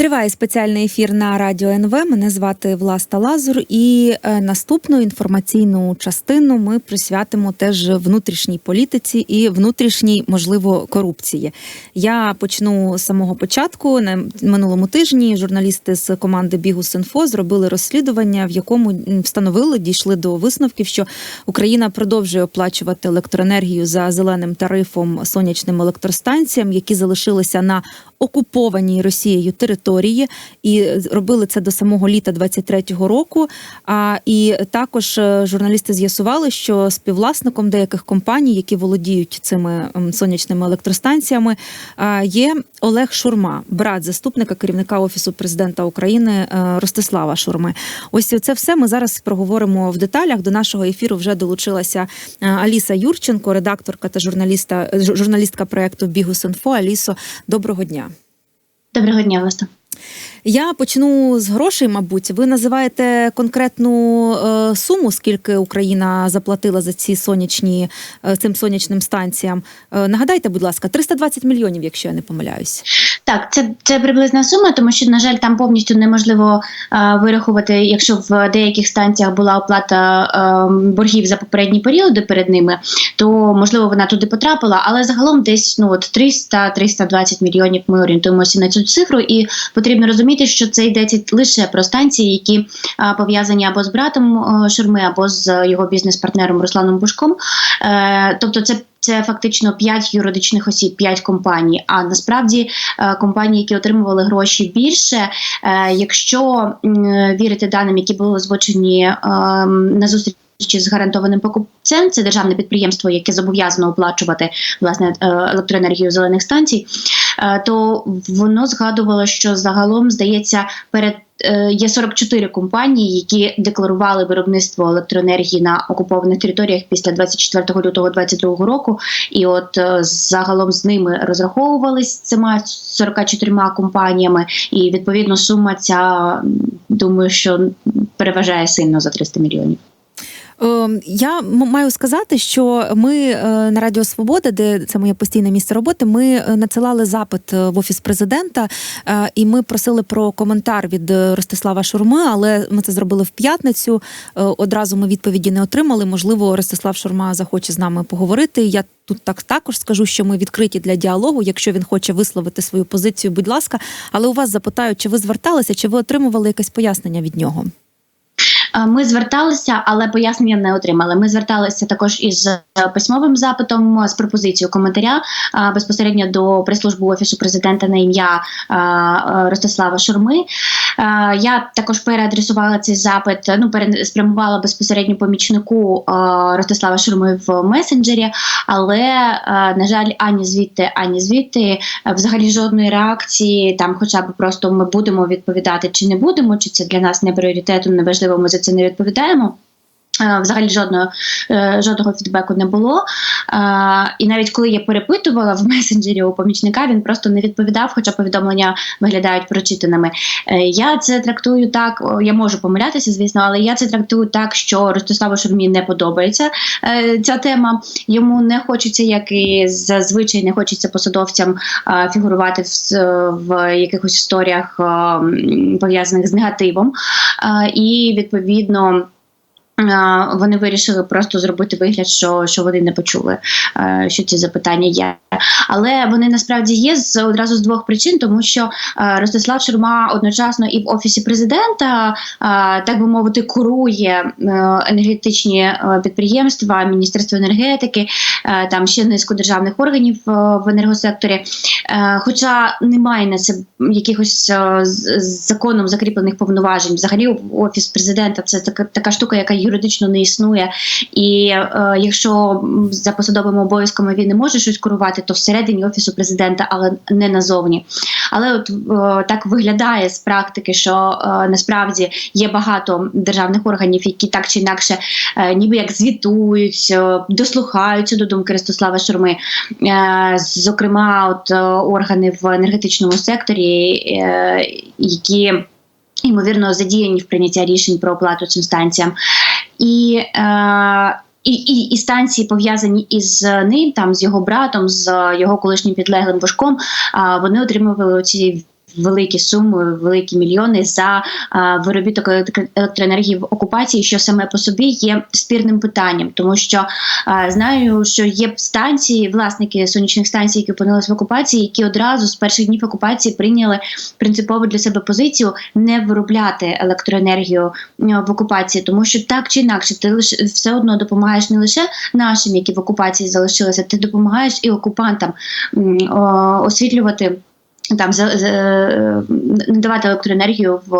Триває спеціальний ефір на радіо НВ. Мене звати Власта Лазур, і е, наступну інформаційну частину ми присвятимо теж внутрішній політиці і внутрішній, можливо, корупції. Я почну з самого початку. На минулому тижні журналісти з команди Бігус.Інфо зробили розслідування, в якому встановили, дійшли до висновків, що Україна продовжує оплачувати електроенергію за зеленим тарифом сонячним електростанціям, які залишилися на окупованій Росією території, і робили це до самого літа 23-го року. А і також е, журналісти з'ясували, що співвласником деяких компаній, які володіють цими сонячними електростанціями, є Олег Шурма, брат заступника керівника офісу президента України е, Ростислава Шурми. Ось це все ми зараз проговоримо в деталях. До нашого ефіру вже долучилася е, Аліса Юрченко, редакторка та журналіста журналістка проекту Бігус.Інфо. Алісо, доброго дня. Доброго дня, Власне. Я почну з грошей, мабуть. Ви називаєте конкретну е, суму, скільки Україна заплатила за ці сонячні е, цим сонячним станціям. Е, нагадайте, будь ласка, 320 мільйонів, якщо я не помиляюсь. Так, це, це приблизна сума, тому що, на жаль, там повністю неможливо а, вирахувати, якщо в деяких станціях була оплата а, боргів за попередні періоди перед ними, то можливо вона туди потрапила, але загалом десь ну от 300-320 мільйонів ми орієнтуємося на цю цифру, і потрібно розуміти, що це йдеться лише про станції, які пов'язані або з братом а, Шурми, або з його бізнес-партнером Русланом Бушком. Е, тобто, це це фактично 5 юридичних осіб, 5 компаній. А насправді е, компанії, які отримували гроші більше, е, якщо вірити даним, які були озвучені е, на зустрічі з гарантованим покупцем, це державне підприємство, яке зобов'язано оплачувати власне е, електроенергію зелених станцій, е, то воно згадувало, що загалом здається перед. е, Є 44 компанії, які декларували виробництво електроенергії на окупованих територіях після 24 лютого 2022 року. І от е, загалом з ними розраховувались цими 44 компаніями, і відповідно сума ця думаю, що переважає сильно за 300 мільйонів. Е, Я маю сказати, що ми е, на Радіо Свобода, де це моє постійне місце роботи, ми е, надсилали запит е, в офіс президента, і ми просили про коментар від Ростислава Шурми, але ми це зробили в п'ятницю. Одразу ми відповіді не отримали. Можливо, Ростислав Шурма захоче з нами поговорити. Я тут так також скажу, що ми відкриті для діалогу. Якщо він хоче висловити свою позицію, будь ласка. Але у вас запитають, чи ви зверталися, чи ви отримували якесь пояснення від нього? Е, Ми зверталися, але пояснення не отримали. Ми зверталися також із е, письмовим запитом з пропозицією коментаря е, безпосередньо до прес-служби офісу президента на ім'я е, е, Ростислава Шурми. Е, Я також переадресувала цей запит. Ну спрямувала безпосередньо помічнику е, Ростислава Шурми в месенджері, але е, на жаль, ані звідти, ані звідти е, взагалі жодної реакції. Там, хоча б просто ми будемо відповідати чи не будемо, чи це для нас не пріоритетом, неважливо, ми за це не відповідаємо. Е, Взагалі жодного, е, жодного фідбеку не було. Е, І навіть коли я перепитувала в месенджері у помічника, він просто не відповідав, хоча повідомлення виглядають прочитаними. Я це трактую так, я можу помилятися, звісно, але я це трактую так, що Ростиславу Шурмі не подобається ця тема. Йому не хочеться, як і зазвичай не хочеться посадовцям фігурувати в, якихось історіях, е, пов'язаних з негативом. І відповідно. Вони вирішили просто зробити вигляд, що, що вони не почули, е, що ці запитання є. Але вони насправді є з одразу з двох причин, тому що е, Ростислав Шурма одночасно і в офісі президента, е, так би мовити, курує енергетичні підприємства, Міністерство енергетики, там ще низку державних органів в енергосекторі. Хоча немає на це якихось законом закріплених повноважень. Взагалі, офіс президента це така, така штука, яка юридично не існує. І е, якщо за посадовими обов'язками він не може щось керувати, то всередині офісу президента, але не назовні. Але от е, так виглядає з практики, що е, насправді є багато державних органів, які так чи інакше, е, ніби як звітують, е, дослухаються до думки Ростислава Шурми. Е, зокрема, от е, органи в енергетичному секторі, е, які ймовірно задіяні в прийняття рішень про оплату цим станціям. І е, і, і, і станції пов'язані із ним, там з його братом, з його колишнім підлеглим Божком, а, вони отримували ці великі суми, великі мільйони за виробіток електр- електроенергії в окупації, що саме по собі є спірним питанням, тому що знаю, що є станції, власники сонячних станцій, які опинилися в окупації, які одразу з перших днів окупації прийняли принципово для себе позицію не виробляти електроенергію в окупації, тому що так чи інакше ти лише все одно допомагаєш не лише нашим, які в окупації залишилися, ти допомагаєш і окупантам освітлювати. Там за, за, е, надавати електроенергію в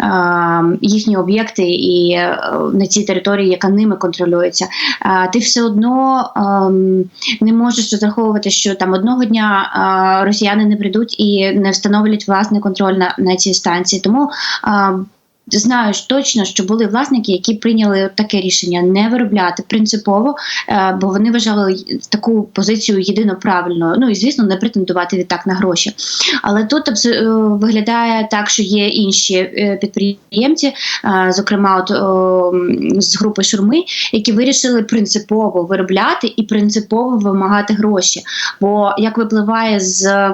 е, їхні об'єкти і е, на цій території, яка ними контролюється. Е, ти все одно ем, не можеш розраховувати, що там одного дня е, росіяни не прийдуть і не встановлять власний контроль на, цій станції. Тому е, Знаю точно, що були власники, які прийняли таке рішення не виробляти принципово, е, бо вони вважали таку позицію єдино правильною. Ну і звісно, не претендувати відтак на гроші. Але тут е, виглядає так, що є інші е, підприємці, зокрема, от з групи Шурми, які вирішили принципово виробляти і принципово вимагати гроші. Бо як випливає з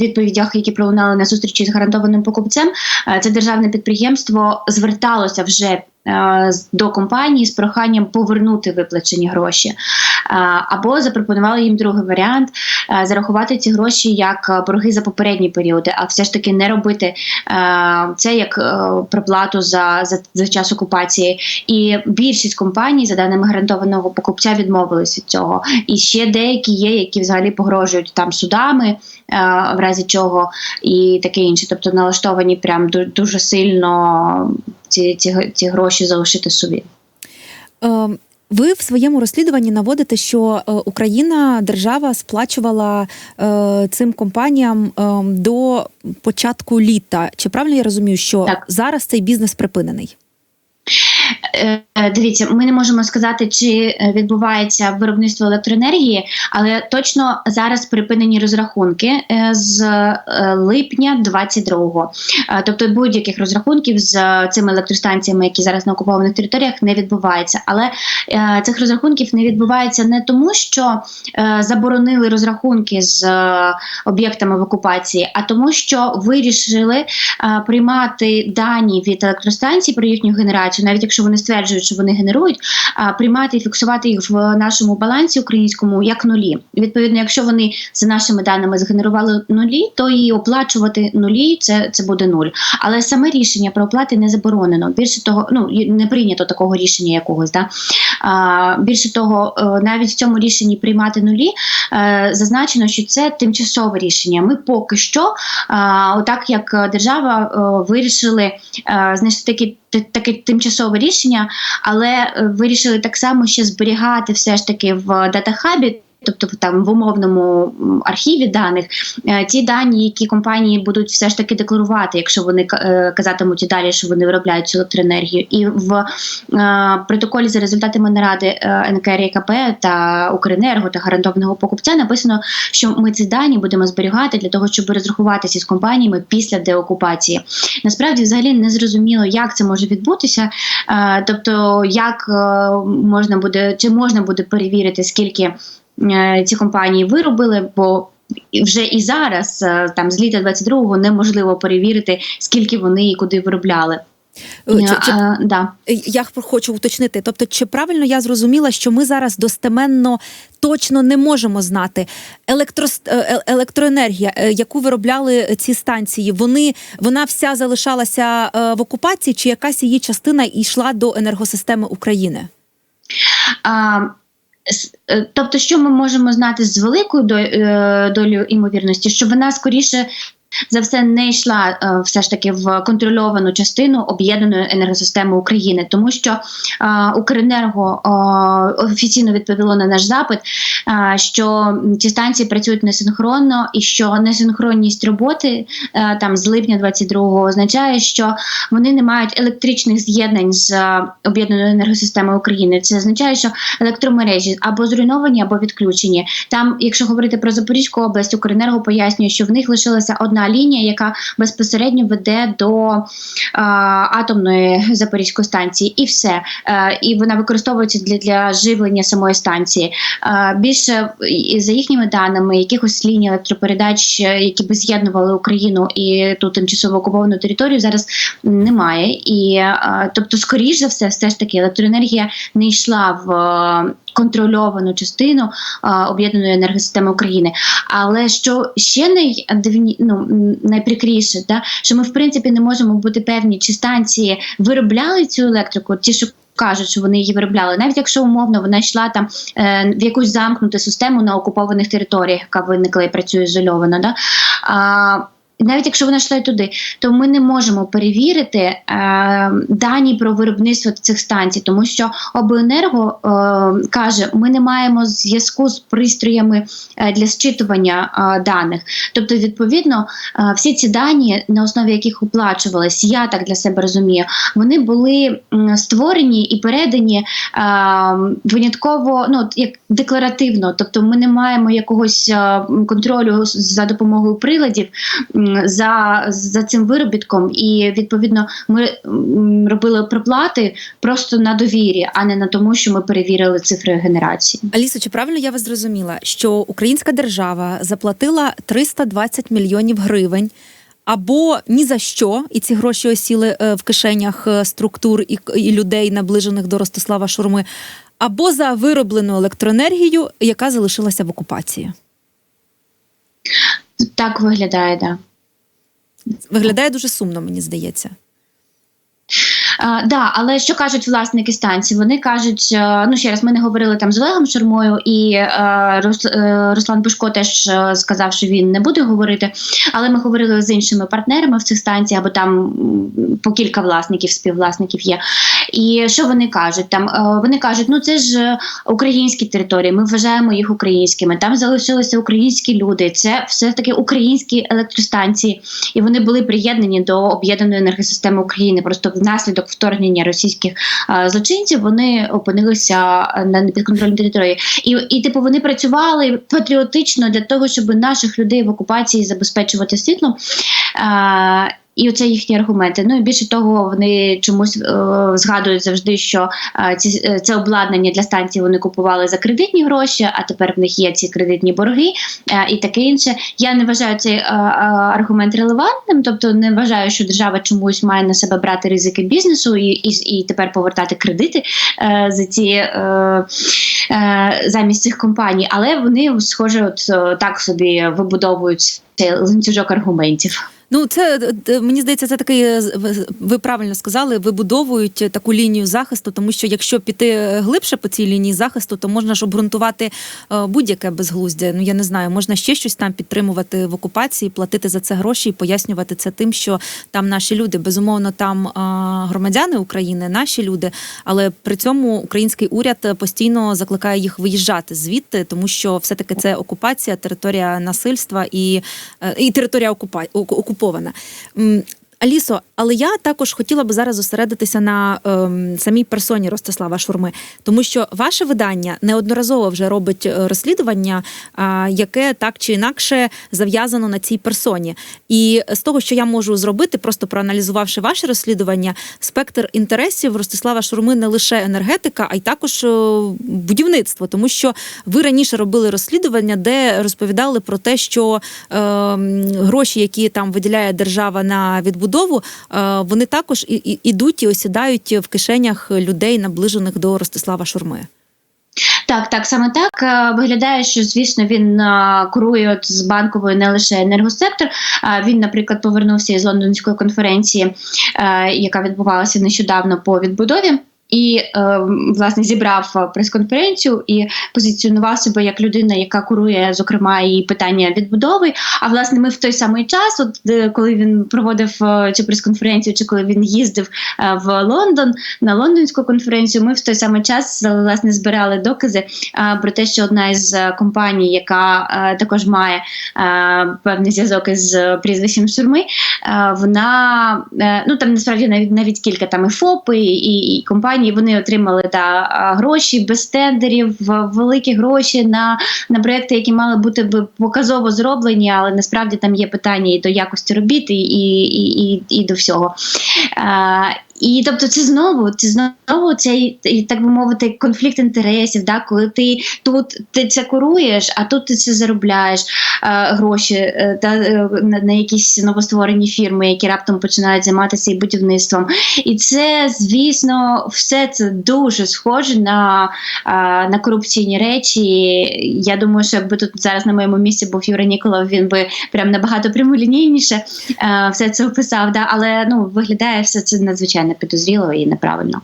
відповідях, які пролунали на зустрічі з гарантованим покупцем, е, це державне підприємство зверталося вже до компанії з проханням повернути виплачені гроші. Або запропонували їм другий варіант е, зарахувати ці гроші як е, борги за попередні періоди, а все ж таки не робити е, це як е, проплату за, за, за час окупації. І більшість компаній, за даними гарантованого покупця, відмовились від цього. І ще деякі є, які взагалі погрожують там судами, е, в разі чого, і таке інше. Тобто налаштовані прям дуже сильно ці, ці, ці гроші залишити собі. Е, Ви в своєму розслідуванні наводите, що е, Україна держава сплачувала е, цим компаніям е, до початку літа. Чи правильно я розумію, що Так. зараз цей бізнес припинений? Е, Дивіться, ми не можемо сказати, чи е, відбувається виробництво електроенергії, але точно зараз припинені розрахунки е, з е, липня 22-го. Е, Тобто будь-яких розрахунків з е, цими електростанціями, які зараз на окупованих територіях, не відбувається. Але е, цих розрахунків не відбувається не тому, що е, заборонили розрахунки з е, об'єктами в окупації, а тому, що вирішили е, приймати дані від електростанцій про їхню генерацію, навіть якщо вони стверджують, що вони генерують, а, приймати і фіксувати їх в нашому балансі українському як нулі. Відповідно, якщо вони за нашими даними згенерували нулі, то і оплачувати нулі це, це буде нуль. Але саме рішення про оплати не заборонено. Більше того, ну не прийнято такого рішення якогось. Да? А, більше того, е, навіть в цьому рішенні приймати нулі е, зазначено, що це тимчасове рішення. Ми поки що, отак як держава, е, вирішили знайшли такі. Таке тимчасове рішення, але е, вирішили так само ще зберігати все ж таки в датахабі. Тобто там в умовному архіві даних е, ті дані, які компанії будуть все ж таки декларувати, якщо вони е, казатимуть і далі, що вони виробляють цю електроенергію, і в е, протоколі за результатами наради НКРІКП та Укренерго та гарантованого покупця написано, що ми ці дані будемо зберігати для того, щоб розрахуватися з компаніями після деокупації. Насправді, взагалі не зрозуміло, як це може відбутися. Тобто, як можна буде чи можна буде перевірити, скільки ці компанії виробили, бо вже і зараз, е, там з літа 22-го, неможливо перевірити, скільки вони і куди виробляли. Е, Чи, чи, Е, да. я хочу уточнити. Тобто, чи правильно я зрозуміла, що ми зараз достеменно точно не можемо знати електрос- е, е, електроенергія, е, яку виробляли ці станції, вони вона вся залишалася е, в окупації, чи якась її частина йшла до енергосистеми України? А, е, тобто, що ми можемо знати з великою е, долею імовірності, що вона скоріше. За все не йшла е, все ж таки в контрольовану частину об'єднаної енергосистеми України, тому що е, Укренерго е, офіційно відповіло на наш запит, що ці станції працюють несинхронно, і що несинхронність роботи там з липня 22-го означає, що вони не мають електричних з'єднань з об'єднаною енергосистемою України. Це означає, що електромережі або зруйновані, або відключені. Там, якщо говорити про Запорізьку область, Укренерго пояснює, що в них лишилася одна основна лінія, яка безпосередньо веде до е, атомної запорізької станції, і все. Е, і вона використовується для, для живлення самої станції. Е, більше і за їхніми даними, якихось ліній електропередач, е, які би з'єднували Україну і ту тимчасово окуповану територію, зараз немає. І е, тобто, скоріш за все, все ж таки електроенергія не йшла в. Контрольовану частину об'єднаної енергосистеми України. Але що ще найдивні, ну, найприкріше, да, що ми в принципі не можемо бути певні, чи станції виробляли цю електрику, ті, що кажуть, що вони її виробляли, навіть якщо умовно вона йшла там е, в якусь замкнуту систему на окупованих територіях, яка виникла і працює ізольовано. Да? А, навіть якщо вона йшла туди, то ми не можемо перевірити е, дані про виробництво цих станцій, тому що обленерго е, каже, ми не маємо зв'язку з пристроями е, для зчитування е, даних. Тобто, відповідно, е, всі ці дані, на основі яких оплачувались, я так для себе розумію, вони були створені і передані е, винятково, ну як декларативно. Тобто, ми не маємо якогось е, контролю за допомогою приладів за, за цим виробітком, і відповідно ми робили проплати просто на довірі, а не на тому, що ми перевірили цифри генерації. Алісо, чи правильно я вас зрозуміла, що українська держава заплатила 320 мільйонів гривень? Або ні за що, і ці гроші осіли е, в кишенях е, структур і, і людей, наближених до Ростислава Шурми, або за вироблену електроенергію, яка залишилася в окупації. Так виглядає, да. Виглядає дуже сумно, мені здається. А, да, але що кажуть власники станції? Вони кажуть, е, ну ще раз, ми не говорили там з Олегом Шурмою, і е, е, Руслан Бушко теж е, сказав, що він не буде говорити. Але ми говорили з іншими партнерами в цих станціях, або там по кілька власників, співвласників є. І що вони кажуть? Там е, вони кажуть, ну це ж е, українські території, ми вважаємо їх українськими. Там залишилися українські люди. Це все таки українські електростанції, і вони були приєднані до об'єднаної енергосистеми України. Просто внаслідок вторгнення російських е, злочинців вони опинилися на непідконтрольній території. І, і типу вони працювали патріотично для того, щоб наших людей в окупації забезпечувати світлом. І оце їхні аргументи. Ну і більше того, вони чомусь е, згадують завжди, що е, ці е, це обладнання для станції вони купували за кредитні гроші, а тепер в них є ці кредитні борги е, і таке інше. Я не вважаю цей е, е, аргумент релевантним, тобто не вважаю, що держава чомусь має на себе брати ризики бізнесу і, і, і тепер повертати кредити е, за ці е, е, замість цих компаній, але вони схоже, от е, так собі вибудовують цей ланцюжок аргументів. Ну, це е, е, мені здається, це такий е, ви- ви правильно сказали, вибудовують таку лінію захисту, тому що якщо піти глибше по цій лінії захисту, то можна ж обґрунтувати будь-яке безглуздя. Ну я не знаю, можна ще щось там підтримувати в окупації, платити за це гроші і пояснювати це тим, що там наші люди. Безумовно, там громадяни України, наші люди, але при цьому український уряд постійно закликає їх виїжджати звідти, тому що все-таки це окупація, територія насильства і, і територія окупа... оку- окупована. Алісо, але я також хотіла би зараз зосередитися на ем, самій персоні Ростислава Шурми, тому що ваше видання неодноразово вже робить е, розслідування, а, яке так чи інакше зав'язано на цій персоні. І з того, що я можу зробити, просто проаналізувавши ваше розслідування, спектр інтересів Ростислава Шурми не лише енергетика, а й також е, будівництво, тому що ви раніше робили розслідування, де розповідали про те, що е, гроші, які там виділяє держава на відбудову, е, вони також ідуть і осідають в кишенях людей, наближених до Ростислава Шурми. Так, так, саме так Е, виглядає, що звісно він е, курує от з банковою не лише енергосектор. Він, наприклад, повернувся із лондонської конференції, яка відбувалася нещодавно по відбудові. І е, власне зібрав е, прес-конференцію і позиціонував себе як людина, яка курує, зокрема, і питання відбудови. А власне, ми в той самий час, от коли він проводив е, цю прес-конференцію, чи коли він їздив е, в Лондон на лондонську конференцію, ми в той самий час е, власне збирали докази е, про те, що одна із е, компаній, яка е, також має е, певний зв'язок із е, прізвищем Шурми, е, вона е, ну там насправді навіть навіть кілька там і ФОПи, і, і компанії компанії вони отримали да, гроші без тендерів, великі гроші на, на проекти, які мали бути б показово зроблені, але насправді там є питання і до якості робіт, і, і, і, і, до всього. І тобто, це знову, це знову цей, так би мовити, конфлікт інтересів, да, коли ти тут ти це куруєш, а тут ти це заробляєш е, гроші е, та, е, на, на якісь новостворені фірми, які раптом починають займатися і будівництвом. І це, звісно, все це дуже схоже на, е, на корупційні речі. Я думаю, що якби тут зараз на моєму місці був Юра Ніколов, він би прям набагато прямолінійніше е, все це описав. Да? Але ну, виглядає все це надзвичайно підозріло і неправильно.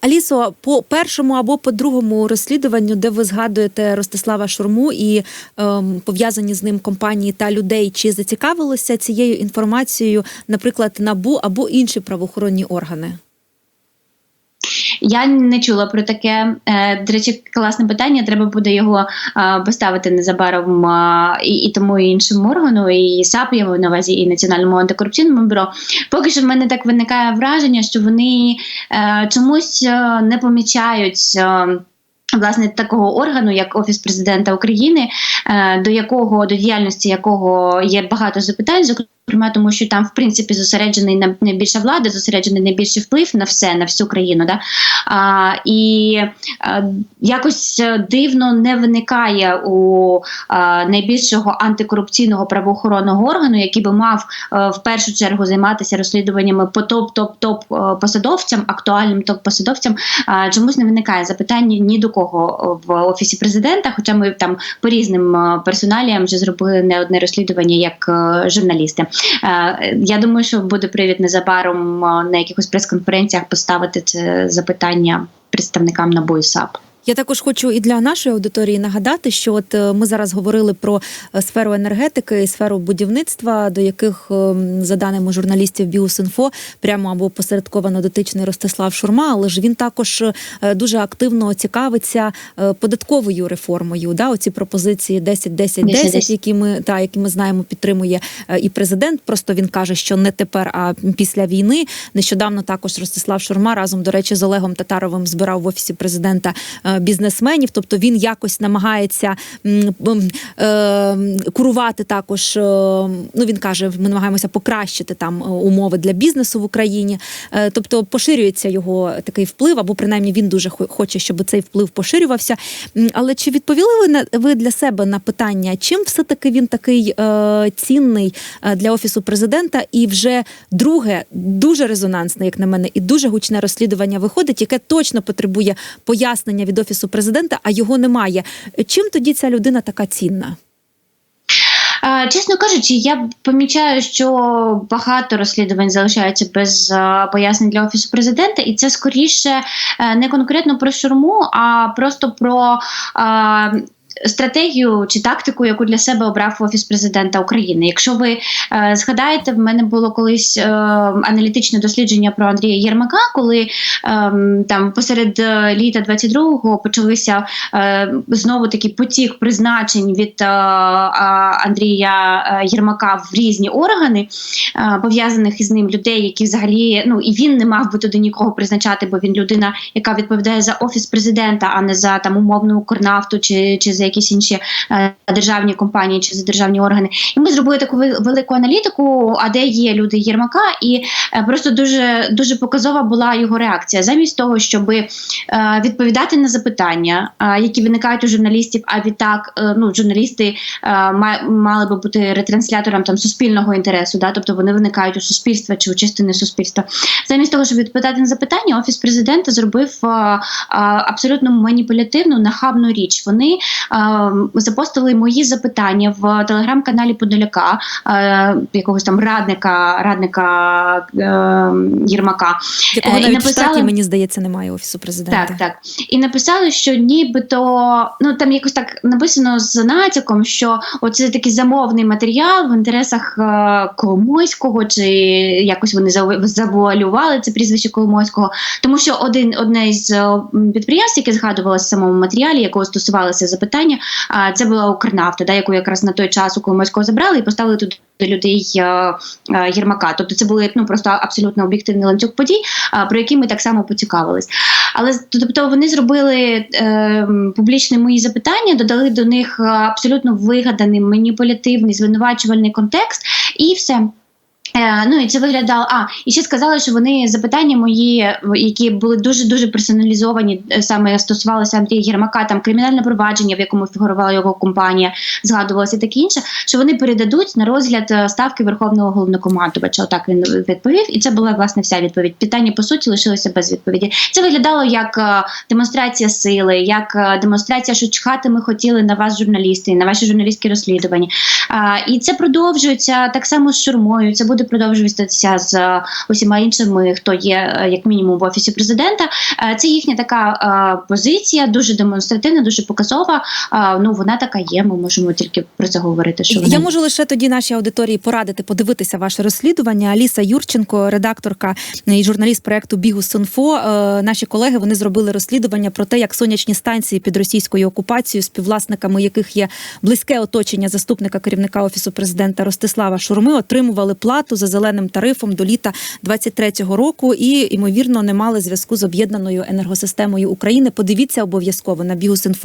Алісо, по першому або по другому розслідуванню, де ви згадуєте Ростислава Шурму і ем, пов'язані з ним компанії та людей, чи зацікавилися цією інформацією, наприклад, набу або інші правоохоронні органи? Я не чула про таке. Е, До речі, класне питання. Треба буде його е, поставити незабаром е, і, і тому і іншим органу, і САП я на увазі, і Національному антикорупційному бюро. Поки що в мене так виникає враження, що вони чомусь не помічають. Власне, такого органу, як Офіс президента України, до якого до діяльності якого є багато запитань, зокрема, тому що там, в принципі, зосереджений на найбільша влада, зосереджений найбільший вплив на все, на всю країну. Да? А, і а, якось е, дивно не виникає у а, найбільшого антикорупційного правоохоронного органу, який би мав е, в першу чергу займатися розслідуваннями по топ-топ-топ е, посадовцям, актуальним топ-посадовцям. А, чомусь не виникає запитання ні до кого в офісі президента, хоча ми там по різним персоналіям вже зробили не одне розслідування як журналісти. Е, Я думаю, що буде привід незабаром е, на якихось прес-конференціях поставити це запитання представникам НАБУ і САП. Я також хочу і для нашої аудиторії нагадати, що от е, ми зараз говорили про е, сферу енергетики і сферу будівництва, до яких, ем, за даними журналістів Біусінфо, прямо або посередковано дотичний Ростислав Шурма, але ж він також е, дуже активно цікавиться е, податковою реформою. Да, оці пропозиції 10-10-10, які ми та які ми знаємо, підтримує е, і президент. Просто він каже, що не тепер, а після війни. Нещодавно також Ростислав Шурма разом, до речі, з Олегом Татаровим збирав в офісі президента е, бізнесменів. Тобто він якось намагається м, м, е, курувати також. е, Ну він каже, ми намагаємося покращити там е, умови для бізнесу в Україні. Е, Тобто поширюється його такий вплив, або принаймні він дуже хоче, щоб цей вплив поширювався. Але чи відповіли ви на ви для себе на питання, чим все таки він такий цінний для офісу президента? І вже друге дуже резонансне, як на мене, і дуже гучне розслідування виходить, яке точно потребує пояснення від офісу президента, а його немає. Чим тоді ця людина така цінна? Чесно кажучи, я помічаю, що багато розслідувань залишаються без пояснень для офісу президента, і це скоріше е, не конкретно про шурму, а просто про. Стратегію чи тактику, яку для себе обрав офіс президента України. Якщо ви е, згадаєте, в мене було колись е, аналітичне дослідження про Андрія Єрмака, коли е, там посеред е, літа 22-го почалися е, знову такий потік призначень від е, Андрія е, Єрмака в різні органи, е, пов'язаних із ним людей, які взагалі ну і він не мав би туди нікого призначати, бо він людина, яка відповідає за офіс президента, а не за там умовну Укрнафту чи, чи за якісь інші е, державні компанії чи за державні органи. І ми зробили таку велику аналітику, а де є люди Єрмака, і е, просто дуже дуже показова була його реакція. Замість того, щоб е, відповідати на запитання, які виникають у журналістів, а відтак ну, журналісти мали би бути ретранслятором там суспільного інтересу, да? тобто вони виникають у суспільства чи у частини суспільства. Замість того, щоб відповідати на запитання, офіс президента зробив абсолютно маніпулятивну нахабну річ. Вони запостили мої запитання в телеграм-каналі Подоляка, е, якогось там радника, радника е, Єрмака. Якого Е, навіть в написали- штаті, мені здається, немає офісу президента. Так, так. І написали, що нібито ну там якось так написано з натяком, що оце такий замовний матеріал в інтересах е, Коломойського, чи якось вони завуалювали це прізвище Коломойського. Тому що один одне е, підприємств, яке згадувалося в самому матеріалі, якого стосувалося запитання. А це була Укрнафта, да, яку якраз на той час у Коломойського забрали і поставили туди людей е, е, Єрмака. Тобто це були ну просто абсолютно об'єктивний ланцюг подій, про які ми так само поцікавились. Але тобто вони зробили е, публічні мої запитання, додали до них абсолютно вигаданий маніпулятивний звинувачувальний контекст, і все. Е, ну і це виглядало. А і ще сказали, що вони запитання мої, які були дуже дуже персоналізовані, е, саме стосувалися Андрія Єрмака, там кримінальне провадження, в якому фігурувала його компанія, згадувалося таке інше. Що вони передадуть на розгляд е, ставки верховного головнокомандувача. Отак він відповів, і це була власне вся відповідь. Питання по суті лишилося без відповіді. Це виглядало як демонстрація сили, як демонстрація, що чхати ми хотіли на вас, журналісти, на ваші журналістські розслідування. І це продовжується так само з шурмою. Це буде продовжуватися з е, усіма іншими, хто є е, як мінімум в офісі президента. Е, Це їхня така позиція, дуже демонстративна, дуже показова. Ну вона така є. Ми можемо тільки про це говорити. Що вона Я можу лише тоді нашій аудиторії порадити подивитися ваше розслідування. Аліса Юрченко, редакторка і журналіст проекту Бігус.Інфо. Е, Наші колеги вони зробили розслідування про те, як сонячні станції під російською окупацією, співвласниками яких є близьке оточення заступника керівника офісу президента Ростислава Шурми, отримували плату за зеленим тарифом до літа 23-го року і ймовірно не мали зв'язку з об'єднаною енергосистемою України. Подивіться обов'язково на Бігус.Інфо.